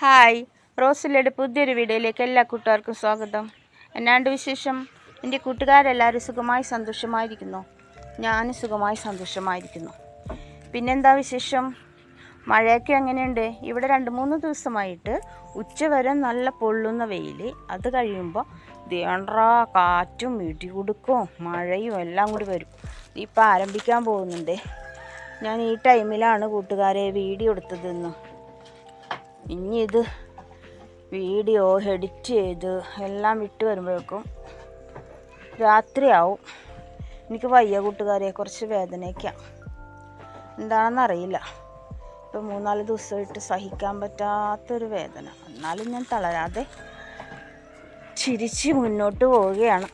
Hi റോസിലയുടെ പുതിയൊരു വീഡിയോയിലേക്ക് എല്ലാ കൂട്ടുകാർക്കും സ്വാഗതം. എന്നാണ്ട് വിശേഷം? എന്റെ കൂട്ടുകാരെല്ലാവരും സുഖമായി സന്തോഷമായിരിക്കുന്നു. ഞാനും സുഖമായി സന്തോഷമായിരിക്കുന്നു. പിന്നെന്താ വിശേഷം? മഴയൊക്കെ അങ്ങനെയുണ്ട് ഇവിടെ രണ്ട് മൂന്ന് ദിവസമായിട്ട് ഉച്ചവരെ നല്ല പൊള്ളുന്ന വെയിൽ. അത് കഴിയുമ്പോൾ ദേണ്ട്രാ കാറ്റും ഇടികുടുക്കും മഴയും എല്ലാം കൂടി വരും. ഇപ്പം ആരംഭിക്കാൻ പോകുന്നുണ്ട്. ഞാൻ ഈ ടൈമിലാണ് കൂട്ടുകാരെ വീഡിയോ എടുത്തതെന്ന്. ഇനി ഇത് വീഡിയോ എഡിറ്റ് ചെയ്ത് എല്ലാം വിട്ട് വരുമ്പോഴേക്കും രാത്രിയാവും. എനിക്ക് വയ്യ കൂട്ടുകാരെ കുറച്ച് വേദനയ്ക്കാണ് എന്താണെന്നറിയില്ല ഇപ്പം മൂന്നാൽ ദിവസമായിട്ട് സഹിക്കാൻ പറ്റാത്തൊരു വേദന. എന്നാലും ഞാൻ തളരാതെ ചിരിച്ച് മുന്നോട്ട് പോവുകയാണ്.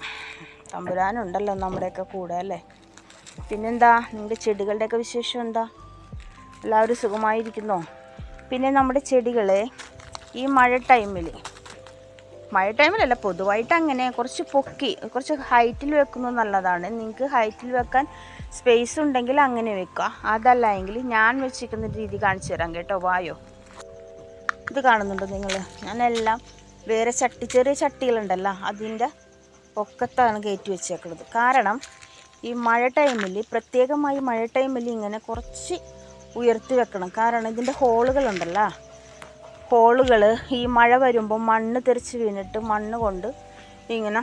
തമ്പുരാനുണ്ടല്ലോ നമ്മുടെയൊക്കെ കൂടെ അല്ലേ? പിന്നെന്താ? നിങ്ങളുടെ ചെടികളുടെയൊക്കെ വിശേഷം എന്താ? എല്ലാവരും സുഖമായിരിക്കുന്നോ? പിന്നെ നമ്മുടെ ചെടികളെ ഈ മഴ ടൈമിൽ മഴ ടൈമിലല്ല പൊതുവായിട്ട് അങ്ങനെ കുറച്ച് പൊക്കി കുറച്ച് ഹൈറ്റിൽ വെക്കുന്നത് നല്ലതാണ്. നിങ്ങൾക്ക് ഹൈറ്റിൽ വെക്കാൻ സ്പേസ് ഉണ്ടെങ്കിൽ അങ്ങനെ വെക്കുക. അതല്ല എങ്കിൽ ഞാൻ വെച്ചിരിക്കുന്ന രീതി കാണിച്ചു തരാം കേട്ടോ വായോ. ഇത് കാണുന്നുണ്ടോ നിങ്ങൾ ഞാനെല്ലാം വേറെ ചട്ടി ചെറിയ ചട്ടികളുണ്ടല്ലോ അതിന്റെ ഒക്കത്താണ് കയറ്റി വെച്ചേക്കുന്നത്. കാരണം ഈ മഴ ടൈമിൽ പ്രത്യേകമായി മഴ ടൈമിൽ ഇങ്ങനെ കുറച്ച് ഉയർത്തി വെക്കണം. കാരണം ഇതിന്റെ ഹോളുകളുണ്ടല്ലോ. ഹോളുകൾ ഈ മഴ വരുമ്പോൾ മണ്ണ് തെറിച്ച് വീണിട്ട് മണ്ണ് കൊണ്ട് ഇങ്ങനെ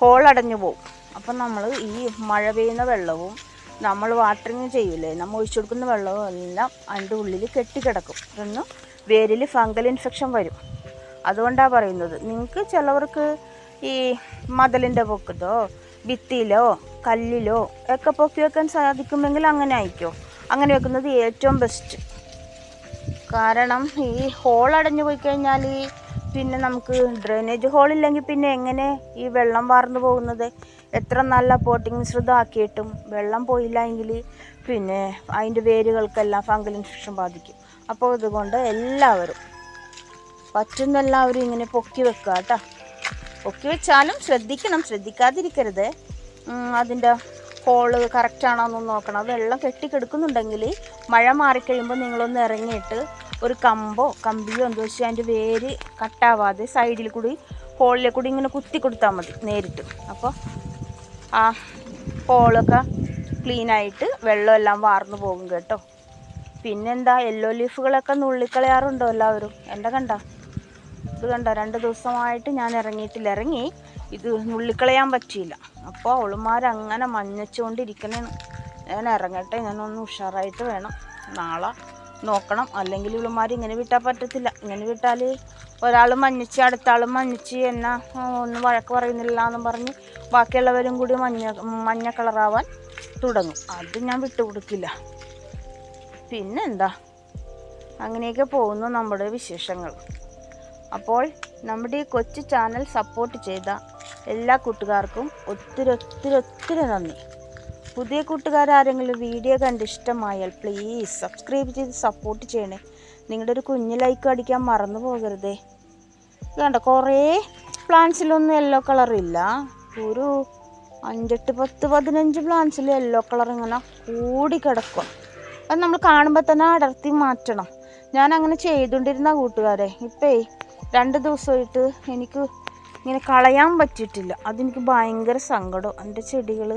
ഹോളടഞ്ഞു പോകും അപ്പം നമ്മൾ ഈ മഴ പെയ്യുന്ന വെള്ളവും നമ്മൾ വാട്ടറിങ് ചെയ്യൂലേ നമ്മൾ ഒഴിച്ചു കൊടുക്കുന്ന വെള്ളവും എല്ലാം അതിന്റെ ഉള്ളിൽ കെട്ടിക്കിടക്കും. ഇതൊന്ന് വേരിൽ ഫംഗൽ ഇൻഫെക്ഷൻ വരും. അതുകൊണ്ടാണ് പറയുന്നത്. നിങ്ങൾക്ക് ചിലവർക്ക് ഈ മതലിന്റെ പൊക്കത്തോ ഭിത്തിയിലോ കല്ലിലോ ഒക്കെ പൊക്കി വെക്കാൻ സാധിക്കുമെങ്കിൽ അങ്ങനെ ആയിക്കോ. അങ്ങനെ വെക്കുന്നത് ഏറ്റവും ബെസ്റ്റ് കാരണം ഈ ഹോൾ അടഞ്ഞു പോയി കഴിഞ്ഞാൽ ഈ പിന്നെ നമുക്ക് ഡ്രെയിനേജ് ഹോൾ ഇല്ലെങ്കിൽ പിന്നെ എങ്ങനെ ഈ വെള്ളം വാർന്നു പോകുന്നത്? എത്ര നല്ല പോട്ടിംഗ് മിശ്രിതം വെള്ളം പോയില്ല എങ്കിൽ പിന്നെ അതിന്റെ വേരുകൾക്കെല്ലാം ഫംഗൽ ഇൻഫെക്ഷൻ ബാധിക്കും. അപ്പോൾ ഇതുകൊണ്ട് എല്ലാവരും പറ്റുന്ന എല്ലാവരും ഇങ്ങനെ പൊക്കി വെക്കുക കേട്ടോ. പൊക്കി വെച്ചാലും ശ്രദ്ധിക്കണം. ശ്രദ്ധിക്കാതിരിക്കരുത്. അതിന്റെ ഹോൾ കറക്റ്റാണോ എന്നൊന്ന് നോക്കണം. അത് വെള്ളം കെട്ടിക്കെടുക്കുന്നുണ്ടെങ്കിൽ മഴ മാറിക്കഴിയുമ്പോൾ നിങ്ങളൊന്ന് ഇറങ്ങിയിട്ട് ഒരു കമ്പോ കമ്പിയോ എന്തോ വെച്ചാൽ അതിന്റെ വേര് കട്ടാവാതെ സൈഡിൽ കൂടി ഹോളിലെ കൂടി ഇങ്ങനെ കുത്തി കൊടുത്താൽ മതി നേരിട്ട്. അപ്പോൾ ആ ഹോളൊക്കെ ക്ലീനായിട്ട് വെള്ളമെല്ലാം വാർന്നു പോകും കേട്ടോ. പിന്നെന്താ യെല്ലോ ലീഫുകളൊക്കെ നുള്ളിക്കളയാറുണ്ടോ എല്ലാവരും? എന്റെ കണ്ട? ഇത് കണ്ട രണ്ട് ദിവസമായിട്ട് ഞാൻ ഇറങ്ങിയിട്ടില്ല. ഇറങ്ങി ഇത് നുള്ളിക്കളയാൻ പറ്റിയില്ല. അപ്പോൾ അവളുമാരങ്ങനെ മഞ്ഞച്ചുകൊണ്ടിരിക്കണേന്ന്. ഞാൻ ഇറങ്ങട്ടെ ഞാനൊന്ന് ഉഷാറായിട്ട് വേണം. നാളെ നോക്കണം. അല്ലെങ്കിൽ ഇവളുമാർ ഇങ്ങനെ വിട്ടാൽ പറ്റത്തില്ല. ഇങ്ങനെ വിട്ടാൽ ഒരാൾ മഞ്ഞിച്ച് അടുത്താളും എന്നാ എന്നെ ഒന്നും വഴക്ക് പറയുന്നില്ല എന്ന് പറഞ്ഞ് ബാക്കിയുള്ളവരും കൂടി മഞ്ഞ മഞ്ഞ കളറാവാൻ തുടങ്ങും. അത് ഞാൻ വിട്ടുകൊടുക്കില്ല. പിന്നെന്താ? അങ്ങനെയൊക്കെ പോകുന്നു നമ്മുടെ വിശേഷങ്ങൾ. അപ്പോൾ നമ്മുടെ ഈ കൊച്ചു ചാനൽ സപ്പോർട്ട് ചെയ്ത എല്ലാ കൂട്ടുകാർക്കും ഒത്തിരി ഒത്തിരി ഒത്തിരി നന്ദി. പുതിയ കൂട്ടുകാരാരെങ്കിലും വീഡിയോ കണ്ട് ഇഷ്ടമായാൽ പ്ലീസ് സബ്സ്ക്രൈബ് ചെയ്ത് സപ്പോർട്ട് ചെയ്യണേ. നിങ്ങളുടെ ഒരു കുഞ്ഞു ലൈക്ക് അടിക്കാൻ മറന്നു പോകരുതേ. വേണ്ട കുറേ പ്ലാന്റ്സിലൊന്നും യെല്ലോ കളറില്ല ഒരു അഞ്ചെട്ട് പത്ത് പതിനഞ്ച് പ്ലാന്റ്സിൽ യെല്ലോ കളർ ഇങ്ങനെ കൂടി കിടക്കുക അത് നമ്മൾ കാണുമ്പോൾ തന്നെ അടർത്തി മാറ്റണം. ഞാൻ അങ്ങനെ ചെയ്തുകൊണ്ടിരുന്ന കൂട്ടുകാരെ ഇപ്പേ രണ്ട് ദിവസമായിട്ട് എനിക്ക് ഇങ്ങനെ കളയാൻ പറ്റിയിട്ടില്ല. അതെനിക്ക് ഭയങ്കര സങ്കടം. എന്റെ ചെടികൾ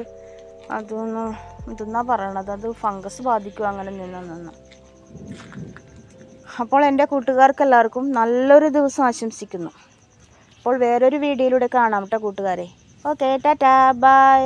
അതൊന്നും ഇതെന്നാ പറയണത്? അത് ഫംഗസ് ബാധിക്കും അങ്ങനെ നിന്ന് നിന്ന്. അപ്പോൾ എന്റെ കൂട്ടുകാർക്ക് എല്ലാവർക്കും നല്ലൊരു ദിവസം ആശംസിക്കുന്നു. അപ്പോൾ വേറൊരു വീഡിയോയിലൂടെ കാണാം കേട്ടോ കൂട്ടുകാരെ. Okay tata bye